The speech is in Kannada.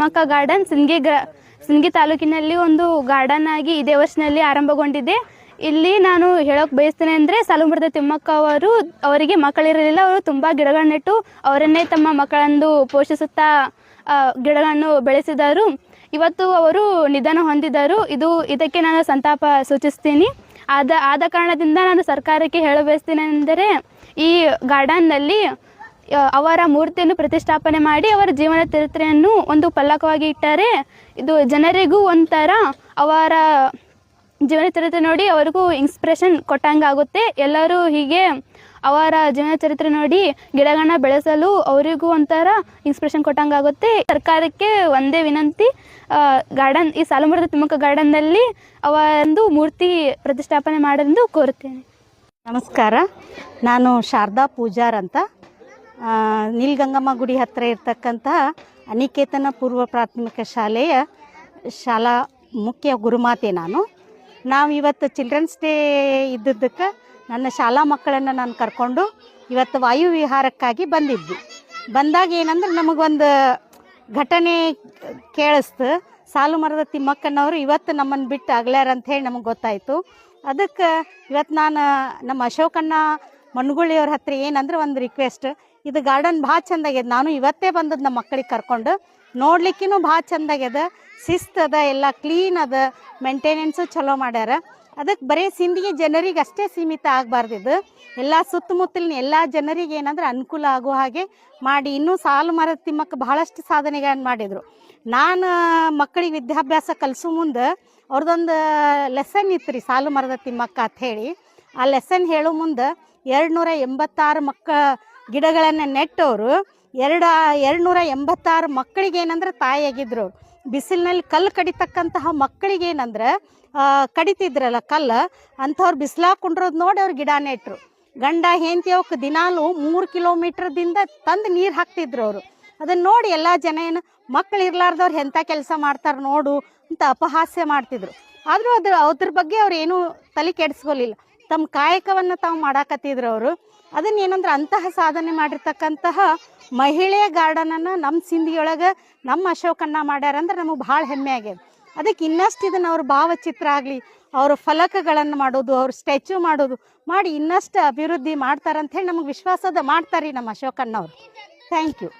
ತಿಮ್ಮಕ್ಕ ಗಾರ್ಡನ್ ಸಿಂಗಿ ಗ್ರ ಸಿಂಗಿ ತಾಲೂಕಿನಲ್ಲಿ ಒಂದು ಗಾರ್ಡನ್ ಆಗಿ ಇದೇ ವರ್ಷದಲ್ಲಿ ಆರಂಭಗೊಂಡಿದೆ. ಇಲ್ಲಿ ನಾನು ಹೇಳೋಕೆ ಬಯಸ್ತೇನೆ ಅಂದರೆ ಸಾಲುಮರದ ತಿಮ್ಮಕ್ಕ ಅವರು, ಅವರಿಗೆ ಮಕ್ಕಳಿರಲಿಲ್ಲ ಅವರು ತುಂಬ ಗಿಡಗಳನ್ನಿಟ್ಟು ಅವರನ್ನೇ ತಮ್ಮ ಮಕ್ಕಳಂದು ಪೋಷಿಸುತ್ತಾ ಗಿಡಗಳನ್ನು ಬೆಳೆಸಿದರು. ಇವತ್ತು ಅವರು ನಿಧನ ಹೊಂದಿದರು. ಇದು ಇದಕ್ಕೆ ನಾನು ಸಂತಾಪ ಸೂಚಿಸ್ತೀನಿ. ಆದ ಆದ ಕಾರಣದಿಂದ ನಾನು ಸರ್ಕಾರಕ್ಕೆ ಹೇಳಬಯಸ್ತೇನೆ ಅಂದರೆ ಈ ಗಾರ್ಡನ್ನಲ್ಲಿ ಅವರ ಮೂರ್ತಿಯನ್ನು ಪ್ರತಿಷ್ಠಾಪನೆ ಮಾಡಿ ಅವರ ಜೀವನ ಚರಿತ್ರೆಯನ್ನು ಒಂದು ಪಲ್ಲಕವಾಗಿ ಇಟ್ಟರೆ ಇದು ಜನರಿಗೂ ಒಂಥರ ಅವರ ಜೀವನ ಚರಿತ್ರೆ ನೋಡಿ ಅವ್ರಿಗೂ ಇನ್ಸ್ಪಿರೇಷನ್ ಕೊಟ್ಟಂಗೆ ಆಗುತ್ತೆ ಎಲ್ಲರೂ ಹೀಗೆ ಅವರ ಜೀವನ ಚರಿತ್ರೆ ನೋಡಿ ಗಿಡಗಳನ್ನ ಬೆಳೆಸಲು ಅವರಿಗೂ ಒಂಥರ ಇನ್ಸ್ಪಿರೇಷನ್ ಕೊಟ್ಟಂಗೆ ಆಗುತ್ತೆ ಸರ್ಕಾರಕ್ಕೆ ಒಂದೇ ವಿನಂತಿ ಗಾರ್ಡನ್ ಈ ಸಾಲುಮರದ ತಿಮ್ಮಕ್ಕ ಗಾರ್ಡನ್ನಲ್ಲಿ ಅವರೊಂದು ಮೂರ್ತಿ ಪ್ರತಿಷ್ಠಾಪನೆ ಮಾಡಲೆಂದು ಕೋರುತ್ತೇನೆ. ನಮಸ್ಕಾರ. ನಾನು ಶಾರದಾ ಪೂಜಾರ್ ಅಂತ. ನೀಲ್ಗಂಗಮ್ಮ ಗುಡಿ ಹತ್ತಿರ ಇರ್ತಕ್ಕಂತಹ ಅನಿಕೇತನ ಪೂರ್ವ ಪ್ರಾಥಮಿಕ ಶಾಲೆಯ ಶಾಲಾ ಮುಖ್ಯ ಗುರುಮಾತೆ ನಾನು. ನಾವು ಇವತ್ತು ಚಿಲ್ಡ್ರನ್ಸ್ ಡೇ ಇದ್ದದ್ದಕ್ಕೆ ನನ್ನ ಶಾಲಾ ಮಕ್ಕಳನ್ನು ನಾನು ಕರ್ಕೊಂಡು ಇವತ್ತು ವಾಯು ವಿಹಾರಕ್ಕಾಗಿ ಬಂದಿದ್ವಿ. ಬಂದಾಗ ಏನಂದ್ರೆ ನಮಗೊಂದು ಘಟನೆ ಕೇಳಿಸ್ತು. ಸಾಲು ಮರದ ತಿಮ್ಮಕ್ಕನವರು ಇವತ್ತು ನಮ್ಮನ್ನು ಬಿಟ್ಟು ಆಗ್ಲ್ಯಾರ ಅಂತ ಹೇಳಿ ನಮಗೆ ಗೊತ್ತಾಯಿತು. ಅದಕ್ಕೆ ಇವತ್ತು ನಾನು ನಮ್ಮ ಅಶೋಕಣ್ಣ ಮಣ್ಗುಳಿಯವ್ರ ಹತ್ರ ಏನಂದ್ರೆ ಒಂದು ರಿಕ್ವೆಸ್ಟ್ ಇದು ಗಾರ್ಡನ್ ಭಾಳ ಚಂದಾಗ್ಯದ ನಾನು ಇವತ್ತೇ ಬಂದದ್ದು ನಮ್ಮ ಮಕ್ಕಳಿಗೆ ಕರ್ಕೊಂಡು. ನೋಡ್ಲಿಕ್ಕಿನೂ ಭಾಳ ಚಂದಾಗ್ಯದ ಶಿಸ್ತು ಅದ, ಎಲ್ಲ ಕ್ಲೀನ್ ಅದ ಮೇಂಟೆನೆನ್ಸು ಚಲೋ ಮಾಡ್ಯಾರ. ಅದಕ್ಕೆ ಬರೀ ಸಿಂಧಿಗೆ ಜನರಿಗೆ ಅಷ್ಟೇ ಸೀಮಿತ ಆಗಬಾರ್ದಿದ್ದು ಎಲ್ಲ ಸುತ್ತಮುತ್ತಲಿನ ಎಲ್ಲ ಜನರಿಗೆ ಏನಂದ್ರೆ ಅನುಕೂಲ ಆಗೋ ಹಾಗೆ ಮಾಡಿ. ಇನ್ನೂ ಸಾಲು ಮರದ ತಿಮ್ಮಕ್ಕೆ ಬಹಳಷ್ಟು ಸಾಧನೆಗಳನ್ನು ಮಾಡಿದರು. ನಾನು ಮಕ್ಕಳಿಗೆ ವಿದ್ಯಾಭ್ಯಾಸ ಕಲಿಸೋ ಮುಂದೆ ಅವ್ರದ್ದೊಂದು ಲೆಸನ್ ಇತ್ತು ರೀ ಸಾಲು ಮರದ ತಿಮ್ಮಕ್ಕ ಅಂತ ಹೇಳಿ. ಆ ಲೆಸನ್ ಹೇಳೋ ಮುಂದೆ ಎರಡು ನೂರ ಎಂಬತ್ತಾರು ಮಕ್ಕ ಗಿಡಗಳನ್ನು ನೆಟ್ಟವರು. ಎರಡು ಎರಡು ನೂರ ಎಂಬತ್ತಾರು ಮಕ್ಕಳಿಗೆ ಏನಂದ್ರೆ ತಾಯಿಯಾಗಿದ್ರು. ಬಿಸಿಲಿನಲ್ಲಿ ಕಲ್ಲು ಕಡಿತಕ್ಕಂತಹ ಮಕ್ಕಳಿಗೆ ಏನಂದ್ರೆ ಕಡಿತಿದ್ರಲ್ಲ ಕಲ್ಲು, ಅಂಥವ್ರು ಬಿಸಿಲಾಗ ಕುಂಡ್ರೋದು ನೋಡಿ ಅವ್ರು ಗಿಡ ನೆಟ್ಟರು ಗಂಡ ಹೆಂಡತಿ ಅವಕ್ಕೆ ದಿನಾಲು ಮೂರು ಕಿಲೋಮೀಟ್ರದಿಂದ ತಂದು ನೀರು ಹಾಕ್ತಿದ್ರು ಅವರು. ಅದನ್ನು ನೋಡಿ ಎಲ್ಲ ಜನ ಏನು ಮಕ್ಕಳು ಇರಲಾರ್ದವ್ರು ಎಂಥ ಕೆಲಸ ಮಾಡ್ತಾರೆ ನೋಡು ಅಂತ ಅಪಹಾಸ್ಯ ಮಾಡ್ತಿದ್ರು. ಆದರೂ ಅದ್ರ ಅದ್ರ ಬಗ್ಗೆ ಅವ್ರು ಏನೂ ತಲೆ ಕೆಡಿಸ್ಕೊಲಿಲ್ಲ. ತಮ್ಮ ಕಾಯಕವನ್ನು ತಾವು ಮಾಡಾಕತ್ತಿದ್ರು ಅವರು. ಅದನ್ನ ಏನಂದ್ರೆ ಅಂತಹ ಸಾಧನೆ ಮಾಡಿರ್ತಕ್ಕಂತಹ ಮಹಿಳೆಯ ಗಾರ್ಡನನ್ನು ನಮ್ಮ ಸಿಂಧಿಯೊಳಗೆ ನಮ್ಮ ಅಶೋಕಣ್ಣ ಮಾಡ್ಯಾರ ಅಂದ್ರೆ ನಮಗೆ ಭಾಳ ಹೆಮ್ಮೆ ಆಗ್ಯದ. ಅದಕ್ಕೆ ಇನ್ನಷ್ಟು ಇದನ್ನು ಅವ್ರ ಭಾವಚಿತ್ರ ಆಗಲಿ, ಅವ್ರ ಫಲಕಗಳನ್ನು ಮಾಡೋದು, ಅವ್ರ ಸ್ಟ್ಯಾಚ್ಯೂ ಮಾಡೋದು ಮಾಡಿ ಇನ್ನಷ್ಟು ಅಭಿವೃದ್ಧಿ ಮಾಡ್ತಾರಂತ ಹೇಳಿ ನಮಗೆ ವಿಶ್ವಾಸದ ಮಾಡ್ತಾರೆ ನಮ್ಮ ಅಶೋಕಣ್ಣವ್ರು ಥ್ಯಾಂಕ್ ಯು